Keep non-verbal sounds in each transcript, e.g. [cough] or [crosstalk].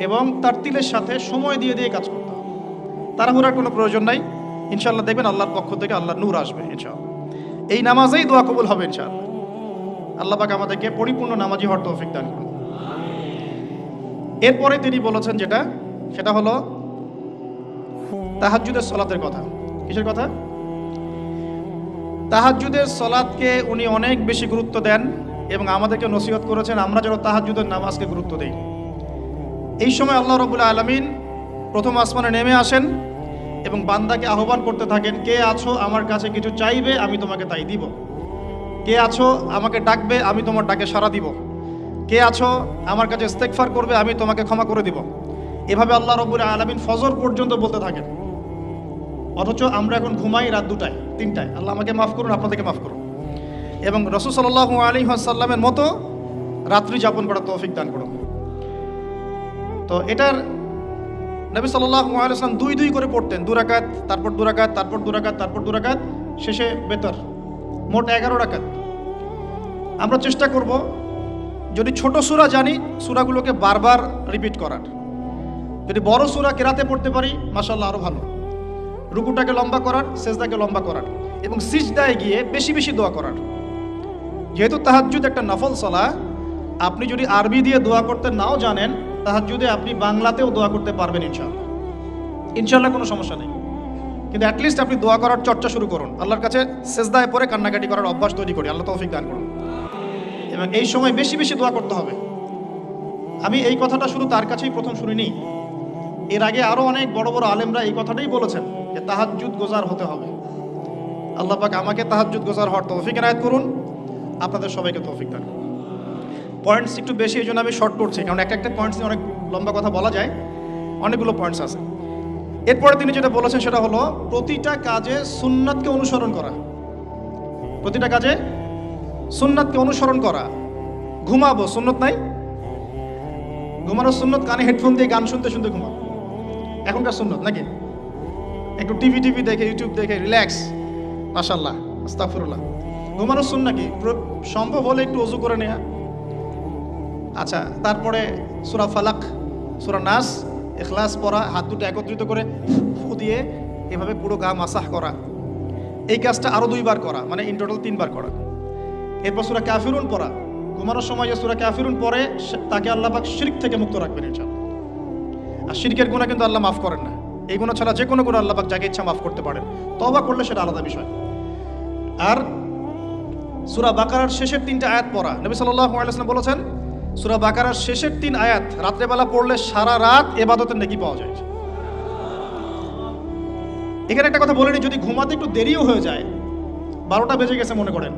এবং তার তিলের সাথে সময় দিয়ে দিয়ে কাজ করতে হবে। তাড়াহুড়ার কোনো প্রয়োজন নাই। ইনশাল্লাহ দেখবেন আল্লাহর পক্ষ থেকে আল্লাহ নূর আসবে, ইনশাআল্লাহ। এই নামাজেই দোয়া কবুল হবে, ইনশাআল্লাহ। আল্লাহ পাক আমাদেরকে পরিপূর্ণ নামাজি হওয়ার তৌফিক দান করুন। এরপরে তিনি বলেছেন যেটা, সেটা হলো তাহাজ্জুদের সলাতের কথা। কিসের কথা? তাহাজ্জুদের সলাদকে উনি অনেক বেশি গুরুত্ব দেন এবং আমাদেরকে নসিহত করেছেন, আমরা যেন তাহাজ্জুদের নামাজকে গুরুত্ব দিই। এই সময় আল্লাহ রবুল্লা আলমিন প্রথম আসমানে নেমে আসেন এবং বান্দাকে আহ্বান করতে থাকেন, কে আছো? আমার কাছে কিছু চাইবে, আমি তোমাকে তাই দিব। কে আছো? আমাকে ডাকবে, আমি তোমার ডাকে সাড়া দিব। কে আছো? আমার কাছে ইস্তেকফার করবে, আমি তোমাকে ক্ষমা করে দিব। এভাবে আল্লাহ রবুল আলমিন ফজর পর্যন্ত বলতে থাকেন। অথচ আমরা এখন ঘুমাই রাত দুটায়, তিনটায়। আল্লাহ আমাকে মাফ করুন, আপনাদেরকে মাফ করুন। এবং রসুল সাল্লাহ আলী সাল্লামের মতো রাত্রি যাপন করার তৌফিক দান করুন। তো এটার নবী আলাইসলাম দুই দুই করে পড়তেন দুরাকাত তারপর দুরাকাত তারপর দুরাকাত তারপর দুরাকাত শেষে বেতর, মোট এগারো রাকাত। আমরা চেষ্টা করব, যদি ছোট সুরা জানি, সুরাগুলোকে বারবার রিপিট করার। যদি বড় সুরা কেরাতে পড়তে পারি মাসাল্লাহ আরও ভালো। রুকুটাকে লম্বা করার, সেজদাকে লম্বা করার এবং সিজদায় গিয়ে বেশি বেশি দোয়া করার। যেহেতু তাহাজ্জুদ একটা নফল সলা আপনি যদি আরবি দিয়ে দোয়া করতে নাও জানেন তাহাজ্জুদে আপনি বাংলাতেও দোয়া করতে পারবেন, ইনশাআল্লাহ। ইনশাআল্লাহ কোনো সমস্যা নেই। কিন্তু অ্যাটলিস্ট আপনি দোয়া করার চর্চা শুরু করুন। আল্লাহর কাছে সেজদায় পরে কান্নাকাটি করার অভ্যাস তৈরি করি। আল্লাহ তৌফিক দান করুন। এবং এই সময় বেশি বেশি দোয়া করতে হবে। আমি এই কথাটা শুরু তার কাছেই প্রথম শুনিনি। এর আগে আরও অনেক বড় বড় আলেমরা এই কথাটাই বলেছেন যে তাহাজ্জুদ গোজার হতে হবে। আল্লাহ পাক আমাকে তাহাজ্জুদ গোজার হওয়ার তৌফিক এনায়ত করুন। আপনাদের সবাইকে তৌফিক দান করুন। পয়েন্টস একটু বেশি, এই জন্য আমি শর্ট করছি, কারণ একটা একটা পয়েন্টস নিয়ে অনেক লম্বা কথা বলা যায়। অনেকগুলো পয়েন্টস আছে। এরপরে তিনি যেটা বলেছেন সেটা হলো, প্রতিটা কাজে সুন্নাতকে অনুসরণ করা। প্রতিটা কাজে সুন্নাতকে অনুসরণ করা। ঘুমাবো, সুন্নত নাই? ঘুমানোর সুন্নত, কানে হেডফোন দিয়ে গান শুনতে শুনতে ঘুমাবো। এখনকার সুন্নত নাকি? একটু টিভি টিভি দেখে ইউটিউব দেখে রিল্যাক্স মাশাল্লাহ আস্তাফুরুল্লাহ ঘুমানোর শুন নাকি সম্ভব হলে একটু অজু করে নেওয়া আচ্ছা তারপরে সুরা ফালাক, সুরা নাস এখলাস পড়া, হাত দুটো একত্রিত করে ফু দিয়ে এভাবে পুরো গা মাসাহ করা। এই কাজটা আরও দুইবার করা মানে ইন টোটাল তিনবার করা। এরপর সুরা ক্যাফিরুন পড়া। ঘুমানোর সময় যে সুরা ক্যাফিরুন পরে তাকে আল্লাহ পাক শিরক থেকে মুক্ত রাখবেন ইনশাআল্লাহ। আর শিরকের গুণা কিন্তু আল্লাহ মাফ করেন না। এই গুণা ছাড়া যে কোনো গুণা আল্লাহ পাক যাকে ইচ্ছা মাফ করতে পারেন। তবা করলে সেটা আলাদা বিষয়। আর সুরা বাকারার শেষের তিনটা আয়াত পড়া। নবী সাল্লাল্লাহু আলাইহি ওয়াসাল্লাম বলেছেন সুরা বাকারার শেষের তিন আয়াত, রাত্রেবেলা পড়লে সারা রাত এবাদতের নেকি পাওয়া যায়। এখানে একটা কথা বলে নিই যদি ঘুমাতে একটু দেরিও হয়ে যায়, বারোটা বেজে গেছে মনে করেন,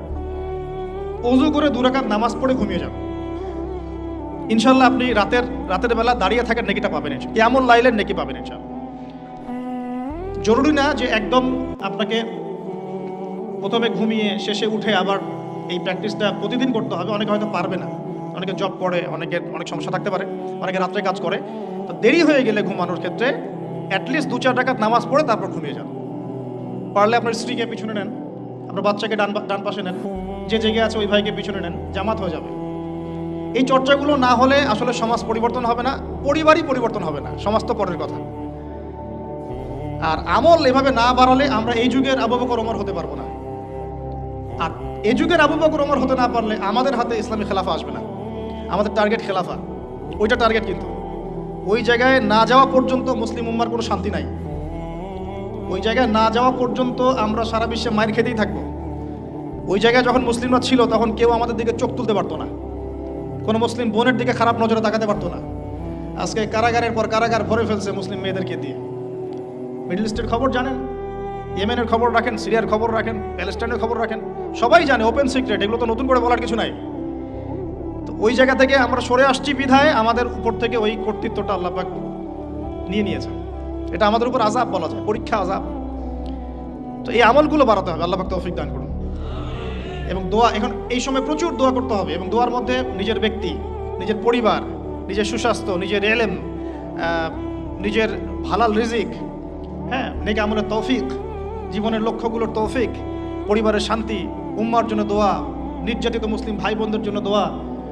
অজু করে দুরাকাত নামাজ পড়ে ঘুমিয়ে যান ইনশাল্লাহ আপনি রাতের রাতের বেলা দাঁড়িয়ে থাকার নেকিটা পাবেন কেমন লাইলের নেকি পাবেন ইনশাল্লাহ জরুরি না যে একদম আপনাকে প্রথমে ঘুমিয়ে শেষে উঠে আবার এই প্র্যাকটিসটা প্রতিদিন করতে হবে, অনেকে হয়তো পারবে না। অনেকে জব করে অনেকের অনেক সমস্যা থাকতে পারে, অনেকে রাত্রে কাজ করে। তো দেরি হয়ে গেলে ঘুমানোর ক্ষেত্রে অ্যাটলিস্ট দু চার টাকাত নামাজ পড়ে তারপর ঘুমিয়ে যান। পারলে আপনার স্ত্রীকে পিছনে নেন, আপনার বাচ্চাকে ডান ডান পাশে নেন, যে জেগে আছে ওই ভাইকে পিছনে নেন, জামাত হয়ে যাবে। এই চর্চাগুলো না হলে আসলে সমাজ পরিবর্তন হবে না, পরিবারই পরিবর্তন হবে না, সমাজ তো পরের কথা। আর আমল এভাবে না বাড়ালে আমরা এই যুগের আবু বকর, ওমর হতে পারব না। আর এই যুগের আবু বকর, ওমর হতে না পারলে আমাদের হাতে ইসলামী খেলাফা আসবে না। আমাদের টার্গেট খেলাফা। ওইটা টার্গেট কিন্তু। ওই জায়গায় না যাওয়া পর্যন্ত মুসলিম উম্মার কোনো শান্তি নাই। ওই জায়গায় না যাওয়া পর্যন্ত আমরা সারা বিশ্বে মায়ের খেতেই থাকব। ওই জায়গায় যখন মুসলিমরা ছিল, তখন কেউ আমাদের দিকে চোখ তুলতে পারতো না। কোনো মুসলিম বোনের দিকে খারাপ নজরে তাকাতে পারতো না। আজকে কারাগারের পর কারাগার ভরে ফেলছে মুসলিম মেয়েদেরকে দিয়ে। মিডল ইস্টের খবর জানেন? ইয়েমেনের খবর রাখেন, সিরিয়ার খবর রাখেন, প্যালেস্টাইনের খবর রাখেন। সবাই জানে, ওপেন সিক্রেট, এগুলো তো নতুন করে বলার কিছু নাই। ওই জায়গা থেকে আমরা সরে আসছি বিধায়, আমাদের উপর থেকে ওই কর্তৃত্বটা আল্লাপাক নিয়ে নিয়েছে এটা আমাদের উপর আজাব বলা যায়, পরীক্ষা আজাব তো এই আমলগুলো বাড়াতে হবে আল্লাপাক তৌফিক দান করুন। এবং দোয়া, এখন এই সময় প্রচুর দোয়া করতে হবে, এবং দোয়ার মধ্যে নিজের ব্যক্তি, নিজের পরিবার, নিজের সুস্বাস্থ্য, নিজের এলেম নিজের হালাল রিজিক হ্যাঁ নেকে আমলের তৌফিক, জীবনের লক্ষ্যগুলোর তৌফিক, পরিবারের শান্তি, উম্মার জন্য দোয়া, নির্যাতিত মুসলিম ভাই বোনদের জন্য দোয়া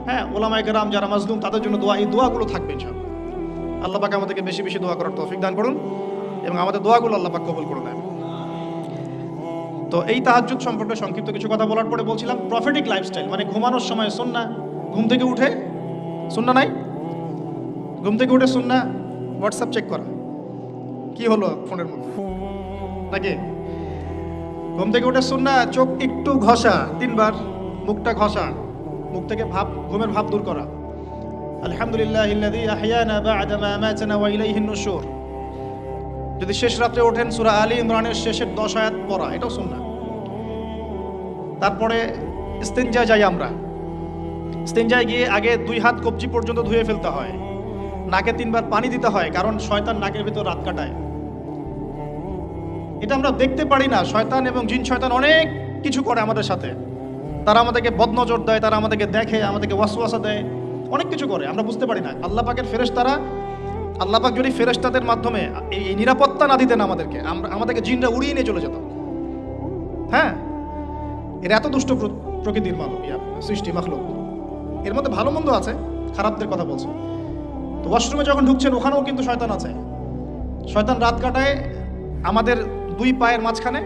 হ্যাঁ ওলামায় গ্রাম যারা মাজলুম, তাদের জন্য দোয়া, এই দোয়াগুলো থাকবে ইনশাআল্লাহ। আল্লাহ পাক আমাদেরকে বেশি বেশি দোয়া করার তৌফিক দান করুন এবং আমাদের দোয়াগুলো আল্লাহ পাক কবুল করে দেন তো এই তাহাজ্জুদ সম্পর্কে সংক্ষিপ্ত কিছু কথা বলার পরে বলছিলাম প্রফিটিক লাইফস্টাইল মানে ঘুমানোর সময় সুন্না ঘুম থেকে উঠে সুন্না নাই? ঘুম থেকে উঠে সুন্না হোয়াটসঅ্যাপ চেক করা। কি হলো ফোনের মধ্যে? নাকি? ঘুম থেকে উঠে সুন্না চোখ একটু ঘষা, তিনবার, মুখটা ঘষা, মুখ থেকে ভাব ঘুমের ভাব দূর করা। আলহামদুলিল্লাহ ইল্লাযী আহইয়ানা বা'দা মা আমাতানা ওয়া ইলাইহিন নুশুর। যদি শেষ রাত্রে ওঠেন সূরা আলী ইমরানের শেষের 10 আয়াত পড়া, এটাও সুন্নাহ। তারপরে ইস্তেঞ্জা যাই আমরা। ইস্তেঞ্জায় গিয়ে আগে দুই হাত কবজি পর্যন্ত ধুয়ে ফেলতে হয়। নাকে তিনবার পানি দিতে হয়, কারণ শয়তান নাকের ভিতর রাত কাটায়। এটা আমরা দেখতে পারি না, শয়তান এবং জিন শয়তান অনেক কিছু করে আমাদের সাথে। তারা আমাদেরকে বদনজর দেয়, তারা আমাদেরকে দেখে, আমাদেরকে ওয়াসওয়াসা দেয়, অনেক কিছু করে, আমরা বুঝতে পারি না। আল্লাহ পাকের ফেরেশতারা, আল্লাহ পাক যদি ফেরেশতাদের মাধ্যমে এই নিরাপত্তা না দিতেন আমাদেরকে, আমরা, আমাদেরকে জিনরা উড়িয়ে নিয়ে চলে যেত। হ্যাঁ? এর এত দুষ্ট প্র- প্রকৃতির মানব সৃষ্টি, মাখলুক। এর মধ্যে ভালো মন্দ আছে, খারাপদের কথা বলছে। তো ওয়াশরুমে যখন ঢুকছেন, ওখানেও কিন্তু শয়তান আছে। শয়তান রাত কাটায় আমাদের দুই পায়ের মাঝখানে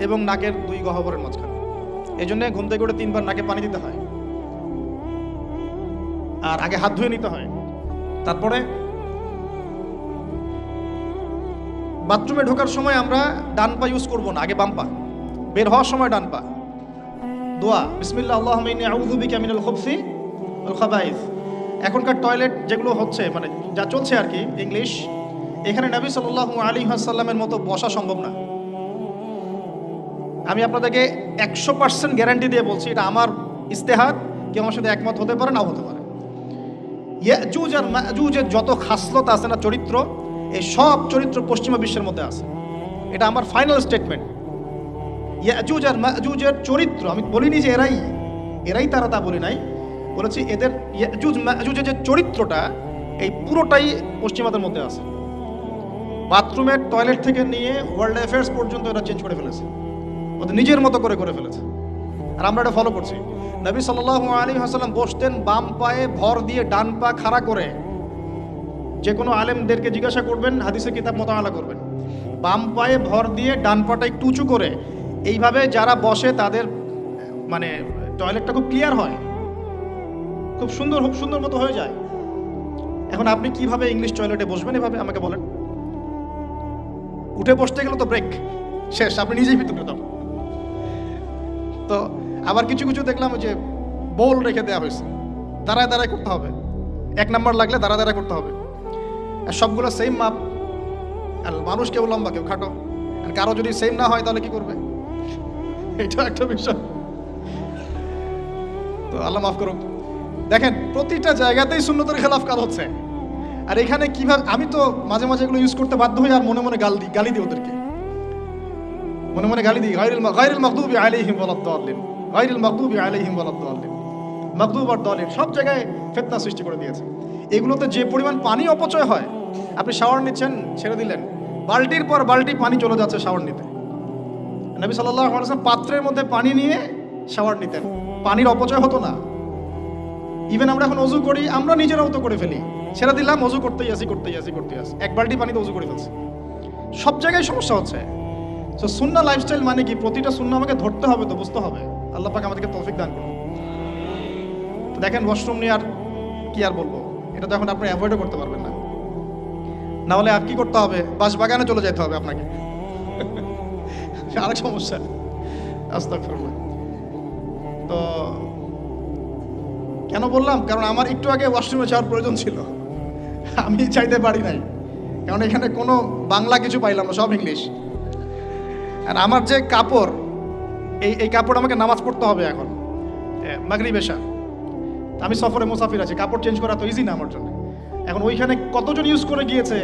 এবং নাকের দুই গহ্বরের মাঝখানে। এই জন্য ঘুম থেকে উঠে তিনবার নাকে পানি দিতে হয়। আর আগে হাত ধুয়ে নিতে হয়। তারপরে বাথরুমে ঢোকার সময় আমরা ডান পা ইউজ করব না, আগে বাম পা। বের হওয়ার সময় ডান পা। দোয়া, বিসমিল্লাহ আল্লাহ ইন্নী আউযু বিকা মিনাল খুবসি খাবাইস। এখনকার টয়লেট যেগুলো হচ্ছে মানে যা চলছে আর কি ইংলিশ এখানে নবী সাল্লাল্লাহু আলাইহি ওয়াসাল্লামের মতো বসা সম্ভব না। আমি আপনাদেরকে একশো পার্সেন্ট গ্যারান্টি দিয়ে বলছি, এটা আমার ইস্তেহাদ কেউ আমার সাথে একমত হতে পারে, নাও হতে পারে। যত খাসলত আছে না, চরিত্র, এই সব চরিত্র পশ্চিমা বিশ্বের মধ্যে আছে। এটা আমার ফাইনাল স্টেটমেন্ট ইয়াজুজ আর মাজুজের চরিত্র, আমি বলিনি যে এরাই এরাই তারা তা বলি নাই। বলেছি এদের যে চরিত্রটা, এই পুরোটাই পশ্চিমাদের মধ্যে আছে। বাথরুমের টয়লেট থেকে নিয়ে ওয়ার্ল্ড অ্যাফেয়ার্স পর্যন্ত এরা চেঞ্জ করে ফেলেছে। ওদের নিজের মতো করে করে ফেলেছে। আর আমরা এটা ফলো করছি। নবী সাল্লাল্লাহু আলাইহি হাসাল্লাম বসতেন বাম পায়ে ভর দিয়ে ডান পা খাড়া করে। যে কোনো আলেমদেরকে জিজ্ঞাসা করবেন হাদিসে কিতাব মোতালা করবেন। বাম পায়ে ভর দিয়ে ডান পাটা একটু উঁচু করে। এইভাবে যারা বসে তাদের মানে টয়লেটটা খুব ক্লিয়ার হয়। খুব সুন্দর খুব সুন্দর মতো হয়ে যায়। এখন আপনি কীভাবে ইংলিশ টয়লেটে বসবেন? এভাবে আমাকে বলেন। উঠে বসতে গেলে তো ব্রেক শেষ, আপনি নিজেই ভিতরে তখন তো আবার কিছু কিছু দেখলাম যে বোল রেখে দেওয়া হয়েছে। দাঁড়ায় দাঁড়ায় করতে হবে। এক নাম্বার লাগলে দাঁড়া দাঁড়ায় করতে হবে। আর সবগুলো সেম মাপ আর মানুষ কেউ লম্বা, কেউ খাটো। আর কারও যদি সেম না হয়, তাহলে কি করবে? এটা একটা বিষয়। তো আল্লাহ মাফ করুক। দেখেন, প্রতিটা জায়গাতেই শূন্যতের খেলাফ কাজ হচ্ছে। আর এখানে কীভাবে আমি তো মাঝে মাঝে এগুলো ইউজ করতে বাধ্য হই আর মনে মনে গাল দিই গালি দিই ওদেরকে। মনে মনে গালি দিই, গায়রুল গায়রুল মাগদুবি আলাইহিম ওয়ালাদ-দাল্লিন গায়রুল মাগদুবি আলাইহিম ওয়ালাদ-দাল্লিন মাগদুব আর দালিন সব জায়গায় ফিতনা সৃষ্টি করে দিয়েছে। এগুলোতে যে পরিমাণ পানি অপচয় হয়, আপনি শাওয়ার নিচ্ছেন, ছেড়ে দিলেন। বালতির পর বালতি পানি চলে যাচ্ছে শাওয়ার নিতে। নবী সাল্লাল্লাহু আলাইহি ওয়াসাল্লাম পাত্রের মধ্যে পানি নিয়ে শাওয়ার নিতেন। পানির অপচয় হতো না। ইভেন আমরা এখন অজু করি, আমরা নিজেরাও তো করে ফেলি। ছেড়ে দিলাম, অজু করতেই আসি করতেই আসি করতেই আসি। এক বালতি পানিতে অজু করে ফেলছি। সব জায়গায় সমস্যা হচ্ছে। তো সুন্না লাইফস্টাইল মানে কি? প্রতিটা সুন্না আমাকে ধরতে হবে তো, বুঝতে হবে। আল্লাহ পাক আমাদেরকে তৌফিক দান করুন। দেখেন ওয়াশরুম নিয়ে আর কি আর বলব? এটা তো এখন আপনি অ্যাভয়েডও করতে পারবেন না। না হলে আর কি করতে হবে? বাস বাগানে চলে যেতে হবে আপনাকে। [laughs] আরেক সমস্যা। আস্তাগফিরুল্লাহ। তো কেন বললাম? কারণ আমার একটু আগে ওয়াশরুমে যাওয়ার প্রয়োজন ছিল। আমি চাইতে পারি নাই। কারণ এখানে কোনো বাংলা কিছু পাইলাম না, সব ইংলিশ আর আমার যে কাপড়, এই এই কাপড় আমাকে নামাজ পড়তে হবে এখন। মাগরি বেশা আমি সফরে মুসাফির আছি, কাপড় চেঞ্জ করা তো ইজি না আমার জন্য। এখন ওইখানে কতজন ইউজ করে গিয়েছে,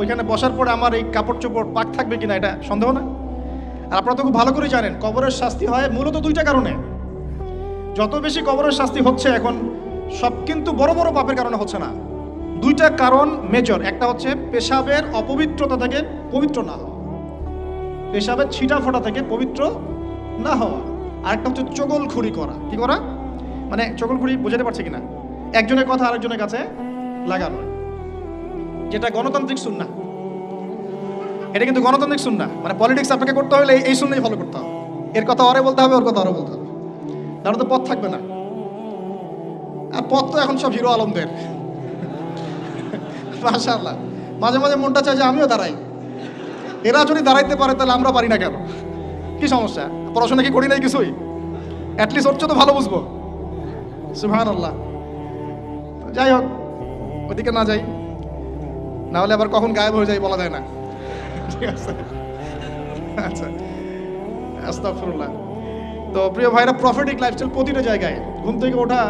ওইখানে বসার পরে আমার এই কাপড় চোপড় পাক থাকবে কিনা এটা সন্দেহ না? আর আপনারা তো খুব ভালো করে জানেন, কবরের শাস্তি হয় মূলত দুইটা কারণে। যত বেশি কবরের শাস্তি হচ্ছে এখন, সব কিন্তু বড় বড় পাপের কারণে হচ্ছে না। দুইটা কারণ মেজর একটা হচ্ছে পেশাবের অপবিত্রতা থেকে পবিত্র না হওয়া। পেশাবের ছিটা ফোটা থেকে পবিত্র না হওয়া। আর একটা হচ্ছে চগলখুরি করা। কি করা? মানে চগলখুরি বোঝাতে পারছে কিনা? একজনের কথা আরেকজনের কাছে লাগানো। যেটা গণতান্ত্রিক সুন্না। এটা কিন্তু গণতান্ত্রিক সুন্না। মানে পলিটিক্স আপনাকে করতে হলে এই- সুন্নাই ফলো করতে হবে। এর কথা অরে বলতে হবে, ওর কথা অরে বলতে হবে। তাহলে তো পথ থাকবে না। আর পথ তো এখন সব হিরো আলমদের। মাশাআল্লাহ। মাঝে মাঝে মনটা চায় যে আমিও দাঁড়াই। এরা যদি দাঁড়াইতে পারে, তাহলে আমরা পারি না কেন? কি সমস্যা? পড়াশোনা কি করি নাই কিছুই? অ্যাটলিস্ট ওর তো ভালো বুঝব। সুহান আল্লাহ যাই হোক, ওদিকে না যাই। না হলে আবার কখন গায়েব হয়ে যায় বলা যায় না। ঠিক আছে? আচ্ছা। তো প্রিয় ভাইরা প্রফিটিক লাইফস্টাইল প্রতিটা জায়গায়। ঘুম থেকে ওঠা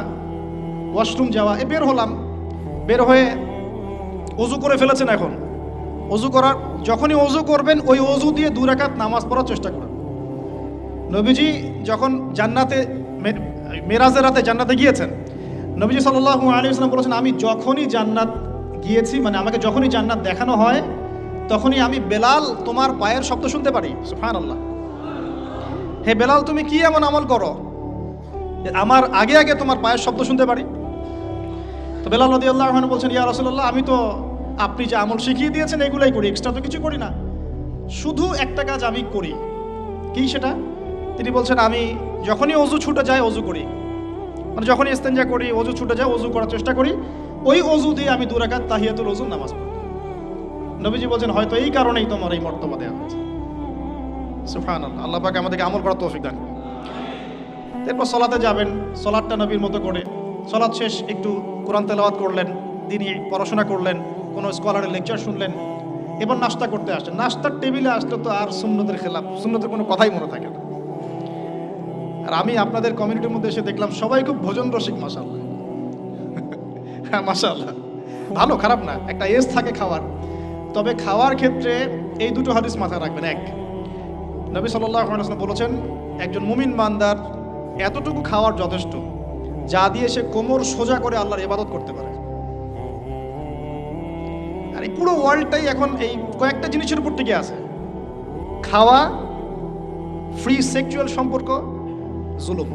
ওয়াশরুম যাওয়া, এ বের হলাম। বের হয়ে অজু করে ফেলেছেন এখন। অজু করার, যখনই অজু করবেন, ওই অজু দিয়ে দু রাকাত নামাজ পড়ার চেষ্টা করুন। নবীজি যখন জান্নাতে মেরাজের রাতে জান্নাতে গিয়েছেন, নবীজি সাল্লাল্লাহু আলাইহি ওয়াসাল্লাম বলেছেন, আমি যখনই জান্নাত গিয়েছি মানে আমাকে যখনই জান্নাত দেখানো হয়, তখনই আমি বেলাল তোমার পায়ের শব্দ শুনতে পারি। সুবহানাল্লাহ। হে বেলাল, তুমি কি এমন আমল করো? আমার আগে আগে তোমার পায়ের শব্দ শুনতে পারি। তো বেলাল নদী আল্লাহ বলছেন, ইয়া রসুল্লাহ আমি তো আপনি যে আমল শিখিয়ে দিয়েছেন, এগুলাই করি এক্সট্রা তো কিছু করি না। শুধু একটা কাজ আমি করি। কি সেটা? তিনি বলছেন, আমি যখনই অজু ছুটে যায়, অজু করি। মানে যখনই ইস্তেঞ্জা করি, অজু ছুটে যায়, অজু করার চেষ্টা করি, ওই অজু দিয়ে আমি দু দুরাকাত তাহিয়াতুল অজু নামাজ পড়ি। নবীজি বলছেন, হয়তো এই কারণেই তোমার এই মর্তবা দেওয়া হয়েছে। সুফান আল্লাহ পাকে আমাদেরকে আমল করার তৌফিক দান। এরপর সলাতে যাবেন সলাদটা নবীর মতো করে। সলাৎ শেষ, একটু কোরআন তেলাওয়াত করলেন, দিনই পড়াশোনা করলেন। কোনো স্কলারের লেকচার শুনলেন, এবার নাস্তা করতে আসলেন নাস্তার টেবিলে আসলে তো আর সুন্নতের খেলাফ, সুন্নতের কোনো কথাই মনে থাকে না। আর আমি আপনাদের কমিউনিটির মধ্যে এসে দেখলাম, সবাই খুব ভোজন রসিক মাসাল্লাহ [laughs] হ্যাঁ ভালো, খারাপ না, একটা এজ থাকে খাওয়ার। তবে খাওয়ার ক্ষেত্রে এই দুটো হাদিস মাথায় রাখবেন। এক, নবী সাল্লাহ বলেছেন, একজন মুমিন বান্দার এতটুকু খাওয়ার যথেষ্ট, যা দিয়ে সে কোমর সোজা করে আল্লাহর ইবাদত করতে পারে। আর এই পুরো ওয়ার্ল্ডটাই এখন এই কয়েকটা জিনিসের উপর টিকে আছে। খাওয়া ফ্রি সেক্সুয়াল সম্পর্ক জুলুম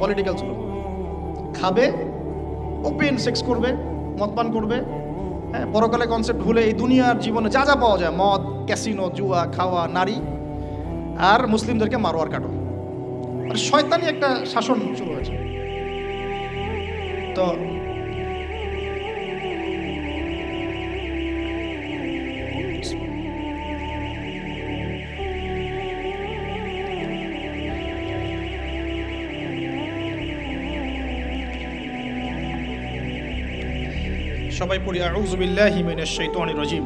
পলিটিক্যাল জুলুম। খাবে ওপেন সেক্স করবে মদপান করবে হ্যাঁ পরকালে কনসেপ্ট ভুলে এই দুনিয়ার জীবনে যা যা পাওয়া যায় মদ ক্যাসিনো জুয়া খাওয়া নারী আর মুসলিমদেরকে মারোয়ার কাটো। আর শয়তানি একটা শাসন শুরু হয়েছে। তো সবাই পড়ি, আউযু বিল্লাহি মিনাশ শাইতানির রাজিম।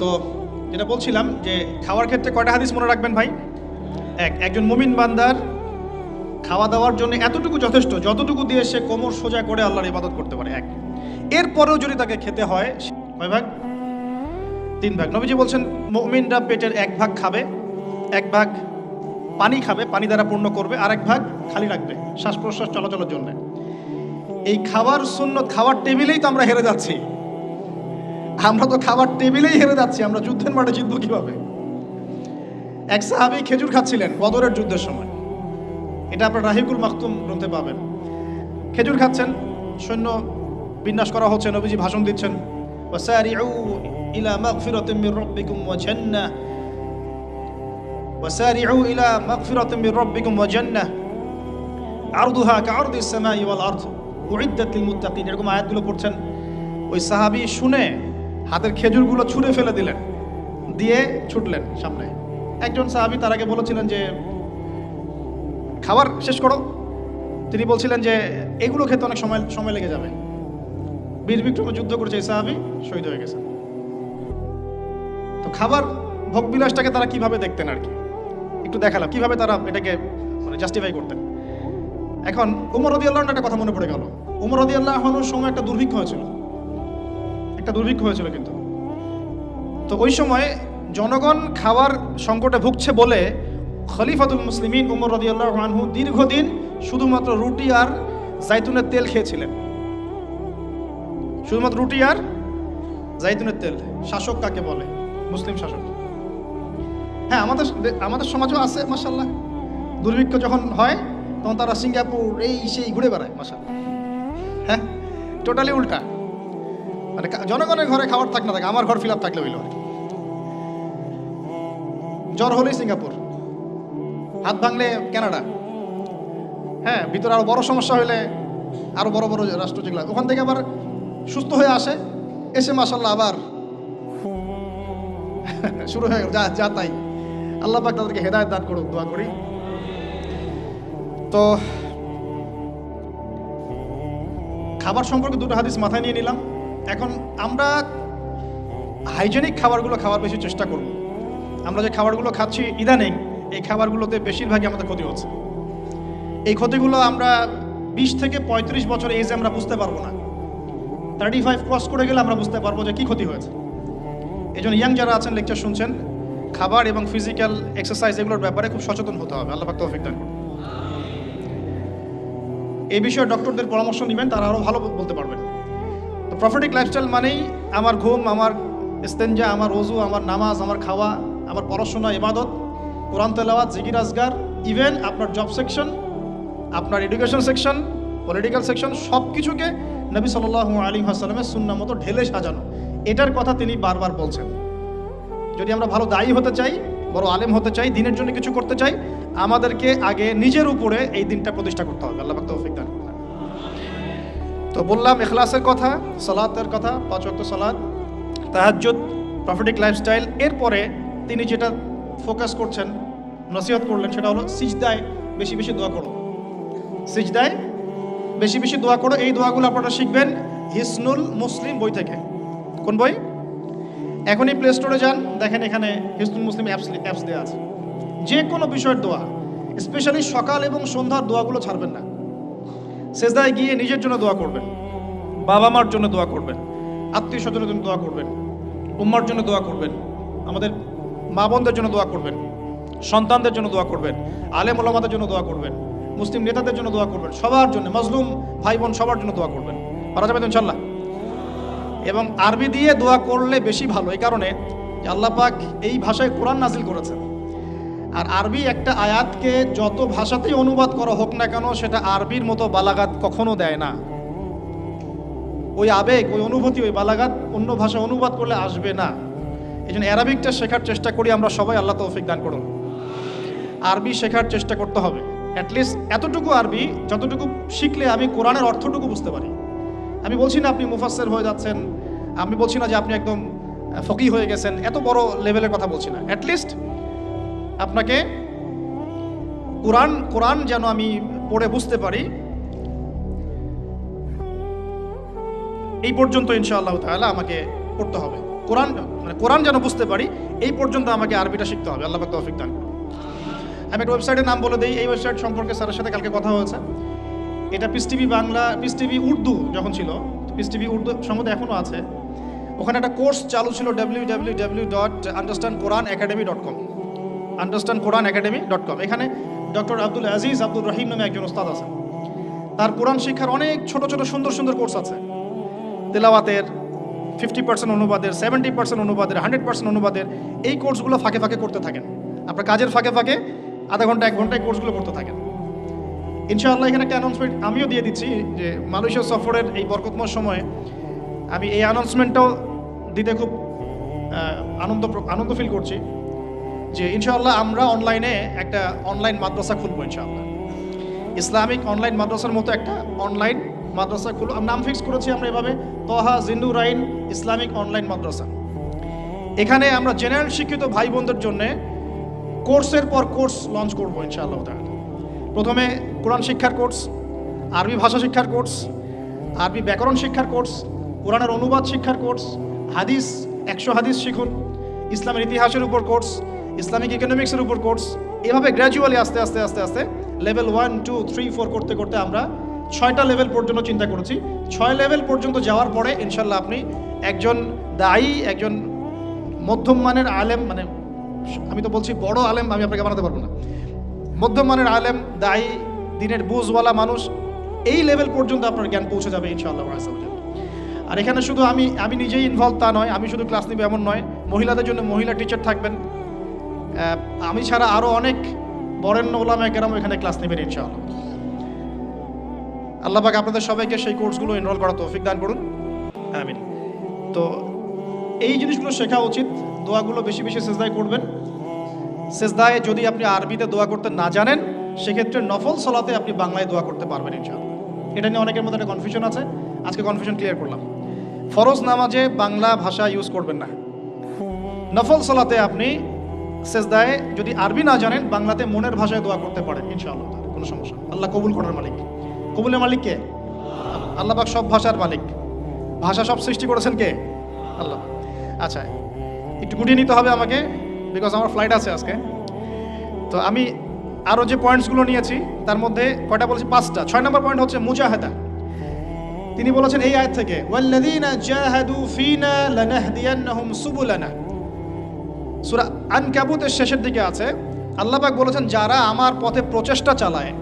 তো যেটা বলছিলাম যে খাওয়ার ক্ষেত্রে কয়টা হাদিস মনে রাখবেন ভাই? এক, একজন মুমিন বান্দার খাওয়া দাওয়ার জন্য এতটুকু যথেষ্ট যতটুকু দিয়ে সে কোমর সোজা করে আল্লাহর ইবাদত করতে পারে, এক। এরপরেও যদি তাকে খেতে হয় কয় ভাগ? তিন ভাগ। নবীজি বলছেন, মুমিনরা পেটের এক ভাগ খাবে, এক ভাগ পানি খাবে, পানি দ্বারা পূর্ণ করবে আর এক ভাগ খালি রাখবে শ্বাস প্রশ্বাস চলাচলের জন্য। এই খাবার শূন্য খাওয়ার টেবিলেই তো আমরা হেরে যাচ্ছি। আমরা তো খাবার টেবিলেই হেরে যাচ্ছি, আমরা যুদ্ধের মাঠে জিতবো কীভাবে? এক সাহাবি খেজুর খাচ্ছিলেন বদরের যুদ্ধের সময়। এটা আপনার রাহিকুল মাকতুম গ্রন্থে পাবেন। খেজুর খাচ্ছেন, সৈন্য বিন্যাস করা হচ্ছে, নবীজি ভাষণ দিচ্ছেন। ইলা মাগফিরাতিন মির রাব্বিকুম ওয়া জান্নাহ কাআরদিস সামাই এরকম আয়াতগুলো পড়ছেন। ওই সাহাবী শুনে হাতের খেজুরগুলো ছুঁড়ে ফেলে দিলেন, দিয়ে ছুটলেন সামনে। একজন সাহাবী তার আগে বলেছিলেন যে, খাবার শেষ করো। তিনি বলছিলেন যে, এগুলো খেতে অনেক সময় সময় লেগে যাবে। বীর বিক্রমে যুদ্ধ করেছে এই সাহাবি, শহীদ হয়ে গেছে তো খাবার ভোগবিলাসটাকে তারা কীভাবে দেখতেন আর কি? একটু দেখালাম, কীভাবে তারা এটাকে মানে জাস্টিফাই করতেন? এখন উমর রদি আল্লাহর একটা কথা মনে পড়ে গেল। উমর রদি আল্লাহনুর সময় একটা দুর্ভিক্ষ হয়েছিল। একটা দুর্ভিক্ষ হয়েছিল কিন্তু। তো ওই সময় জনগণ খাওয়ার সংকটে ভুগছে বলে খলিফাতুল মুসলিমিন উমর রদি আল্লাহ দীর্ঘদিন শুধুমাত্র রুটি আর জাইতুনের তেল খেয়েছিলেন। শুধুমাত্র রুটি আর জাইতুনের তেল, শাসক কাকে বলে? মুসলিম শাসক। হ্যাঁ আমাদের আমাদের সমাজও আছে মাসাল্লাহ দুর্ভিক্ষ যখন হয় তখন তারা সিঙ্গাপুর, এই সেই ঘুরে বেড়ায় মাসাল্লাহ হ্যাঁ? টোটালি উল্টা। মানে জনগণের ঘরে খাবার থাক না থাকে, আমার ঘর ফিল আপ থাকলে হইল জ্বর হলেই সিঙ্গাপুর। হাত ভাঙলে কানাডা। হ্যাঁ ভিতরে আরও বড় সমস্যা হলে আরও বড় বড় রাষ্ট্র যেগুলো। ওখান থেকে আবার সুস্থ হয়ে আসে, এসে মাসাল্লাহ আবার [laughs] শুরু হয়ে গেল। যা যা তাই। আল্লাহ পাক তাদেরকে হেদায়ত দান করুক, দোয়া করি। তো খাবার সম্পর্কে দুটো হাদিস মাথায় নিয়ে নিলাম। এখন আমরা হাইজেনিক খাবারগুলো খাওয়ার বেশি চেষ্টা করব। আমরা যে খাবারগুলো খাচ্ছি ইদানিং, এই খাবারগুলোতে বেশিরভাগই আমাদের ক্ষতি হচ্ছে। এই ক্ষতিগুলো আমরা বিশ থেকে পঁয়ত্রিশ বছর এজে আমরা বুঝতে পারব না। থার্টি ফাইভ ক্রস করে গেলে আমরা বুঝতে পারব যে কী ক্ষতি হয়েছে। এই জন্য ইয়াং যারা আছেন লেকচার শুনছেন, খাবার এবং ফিজিক্যাল এক্সারসাইজ এগুলোর ব্যাপারে খুব সচেতন হতে হবে। আল্লাহ তৌফিক দান করুন। এই বিষয়ে ডক্টরদের পরামর্শ নেবেন, তারা আরও ভালো বলতে পারবেন। তো প্রফিটিক লাইফস্টাইল মানেই আমার ঘুম, আমার ইস্তেঞ্জা, আমার ওজু আমার নামাজ, আমার খাওয়া, আমার পড়াশোনা, ইবাদত, কোরআন তেলাওয়াত, জিকির, আজগার ইভেন আপনার জব সেকশন আপনার এডুকেশন সেকশন পলিটিক্যাল সেকশন সব কিছুকে নবী সাল্লাহ আলী হাসালামের সুন্না মতো ঢেলে সাজানো। এটার কথা তিনি বারবার বলছেন। যদি আমরা ভালো দায়ী হতে চাই বড় আলেম হতে চাই, দিনের জন্য কিছু করতে চাই, আমাদেরকে আগে নিজের উপরে এই দিনটা প্রতিষ্ঠা করতে হবে। আল্লাহ তৌফিক দান তো বললাম এখলাসের কথা, সালাতের কথা, পাঁচ ওয়াক্ত সালাত, তাহাজ্জুদ প্রফিটিক লাইফস্টাইল এরপরে তিনি যেটা ফোকাস করছেন, নসিহত করলেন, সেটা হলো সিজদায় বেশি বেশি দোয়া করো। সিজদায় বেশি বেশি দোয়া করো। এই দোয়াগুলো আপনারা শিখবেন হিসনুল মুসলিম বই থেকে। কোন বই? এখনই প্লে স্টোরে যান, দেখেন এখানে হিসনুল মুসলিম অ্যাপস অ্যাপস দেওয়া আছে। যে কোনো বিষয়ের দোয়া স্পেশালি সকাল এবং সন্ধ্যার দোয়াগুলো ছাড়বেন না। সেজদায় গিয়ে নিজের জন্য দোয়া করবেন, বাবা মার জন্য দোয়া করবেন, আত্মীয় স্বজনের জন্য দোয়া করবেন, উম্মার জন্য দোয়া করবেন, আমাদের মা বোনদের জন্য দোয়া করবেন, সন্তানদের জন্য দোয়া করবেন, আলেম ওলামাদের জন্য দোয়া করবেন, মুসলিম নেতাদের জন্য দোয়া করবেন, সবার জন্য, মজলুম ভাই বোন সবার জন্য দোয়া করবেন। পারা যাবে ইনশাল্লাহ। এবং আরবি দিয়ে দোয়া করলে বেশি ভালো, এই কারণে আল্লাহ পাক এই ভাষায় কোরআন নাজিল করেছেন। আর আরবি একটা আয়াতকে যত ভাষাতেই অনুবাদ করা হোক না কেন, সেটা আরবির মতো বালাগাত কখনো দেয় না। ওই আবেগ, ওই অনুভূতি, ওই বালাগাত অন্য ভাষা অনুবাদ করলে আসবে না। এই জন্য অ্যারাবিকটা শেখার চেষ্টা করি, আমরা সবাই আল্লাহ তৌফিক দান করুন। আরবি শেখার চেষ্টা করতে হবে। অ্যাটলিস্ট এতটুকু আরবি, যতটুকু শিখলে আমি কোরআনের অর্থটুকু বুঝতে পারি। আমি বলছি না আপনি মুফাসসির হয়ে যাচ্ছেন, আমি বলছি না যে আপনি একদম ফকি হয়ে গেছেন, এত বড় লেভেলের কথা বলছি না। অ্যাটলিস্ট আপনাকে কোরআন কোরআন যেন আমি পড়ে বুঝতে পারি। এই পর্যন্ত ইনশাআল্লাহ তাআলা আমাকে পড়তে হবে। কোরআন মানে কোরআন যেন বুঝতে পারি, এই পর্যন্ত আমাকে আরবিটা শিখতে হবে। আল্লাহ তৌফিক দান আমি একটা ওয়েবসাইটের নাম বলে দিই, এই ওয়েবসাইট সম্পর্কে স্যারের সাথে কালকে কথা হয়েছে। এটা Peace TV Bangla Peace TV Urdu যখন ছিল পিস টিভি উর্দু সম্ভবত এখনও আছে। ওখানে একটা কোর্স চালু ছিল W W W dot understand Quran academy dot com understand Quran academy dot com এখানে ডক্টর আব্দুল আজিজ আব্দুল রহিম নামে একজন ওস্তাদ আছেন। তার কোরআন শিক্ষার অনেক ছোট ছোট, সুন্দর সুন্দর কোর্স আছে। তেলাওয়াতের ফিফটি পার্সেন্ট অনুবাদের সেভেন্টি পার্সেন্ট অনুবাদের হান্ড্রেড পার্সেন্ট অনুবাদের, এই কোর্সগুলো ফাঁকে ফাঁকে করতে থাকেন। আপনার কাজের ফাঁকে ফাঁকে আধা ঘণ্টা, এক ঘন্টায় কোর্সগুলো করতে থাকেন। ইনশাআল্লাহ এখানে একটা অ্যানাউন্সমেন্ট আমিও দিয়ে দিচ্ছি যে মালয়েশিয়া সফরের এই বরকতময় সময়ে আমি এই অ্যানাউন্সমেন্টটাও দিতে খুব আনন্দ আনন্দ ফিল করছি যে ইনশাআল্লাহ আমরা অনলাইনে একটা অনলাইন মাদ্রাসা খুলবো ইনশাআল্লাহ। ইসলামিক অনলাইন মাদ্রাসার মতো একটা অনলাইন মাদ্রাসা খুলবো। নাম ফিক্স করেছি আমরা এভাবে, তহা জিন্নুর আইন ইসলামিক অনলাইন মাদ্রাসা। এখানে আমরা জেনারেল শিক্ষিত ভাই বোনদের জন্যে কোর্সের পর কোর্স লঞ্চ করব ইনশাআল্লাহ প্রথমে কোরআন শিক্ষার কোর্স, আরবি ভাষা শিক্ষার কোর্স, আরবি ব্যাকরণ শিক্ষার কোর্স, কোরআনের অনুবাদ শিক্ষার কোর্স, হাদিস, একশো হাদিস শিখুন, ইসলামের ইতিহাসের উপর কোর্স, ইসলামিক ইকোনমিক্সের উপর কোর্স, এভাবে গ্র্যাজুয়ালি আস্তে আস্তে আস্তে আস্তে level one two three four করতে করতে আমরা ছয়টা লেভেল পর্যন্ত চিন্তা করেছি। ছয় লেভেল পর্যন্ত যাওয়ার পরে ইনশাল্লাহ আপনি একজন দায়ী, একজন মধ্যম মানের আলেম মানে আমি তো বলছি বড় আলেম, আমি আপনাকে বানাতে পারব না। মধ্যম মানের আলেম, দায়ী দিনের বুঝওয়ালা মানুষ, এই লেভেল পর্যন্ত আপনার জ্ঞান পৌঁছে যাবে ইনশাআল্লাহ। আর এখানে শুধু আমি আমি নিজেই ইনভলভ তা নয়, আমি শুধু ক্লাস নিব এমন নয়, মহিলাদের জন্য মহিলা টিচার থাকবেন। আমি ছাড়া আরও অনেক বরেণ্য ওলামা কেরাম এখানে ক্লাস নেবেন ইনশাআল্লাহ। আল্লাহ পাক আপনাদের সবাইকে সেই কোর্সগুলো এনরোল করা তৌফিক দান করুন। আমিন। তো এই জিনিসগুলো শেখা উচিত, দোয়াগুলো বেশি বেশি সেজদায় করবেন। সেজদায় যদি আপনি আরবিতে দোয়া করতে না জানেন সেক্ষেত্রে নফল সলাতে আপনি বাংলায় দোয়া করতে পারবেন ইনশাআল্লাহ। এটা নিয়ে অনেকের মধ্যে একটা কনফিউশন আছে। আজকে কনফিউশন ক্লিয়ার করলাম। ফরজ নামাজে বাংলা ভাষা ইউজ করবেন না। নফল সলাতে আপনি সেজদায় যদি আরবি না জানেন, বাংলাতে মনের ভাষায় দোয়া করতে পারেন ইনশাআল্লাহ। কোনো সমস্যা আল্লাহ কবুল করার মালিক। কবুলের মালিক কে? আল্লাহ পাক সব ভাষার মালিক। ভাষা সব সৃষ্টি করেছেন কে? আল্লাহ। আচ্ছা একটু গুটিয়ে নিতে হবে আমাকে বিকজ আমার ফ্লাইট আছে আজকে। তো আমি আরও যে পয়েন্টসগুলো নিয়েছি, তার মধ্যে কয়টা বলেছি? পাঁচটা। ছয় নম্বর পয়েন্ট হচ্ছে মুজাহেদা। তিনি বলেছেন এই আয়াত থেকে, ওয়াল্লাযীনা জাহাদু ফিনা শেষের দিকে আছে, আল্লাহ বলেছেন, যারা আমার পথে প্রচেষ্টা চালায়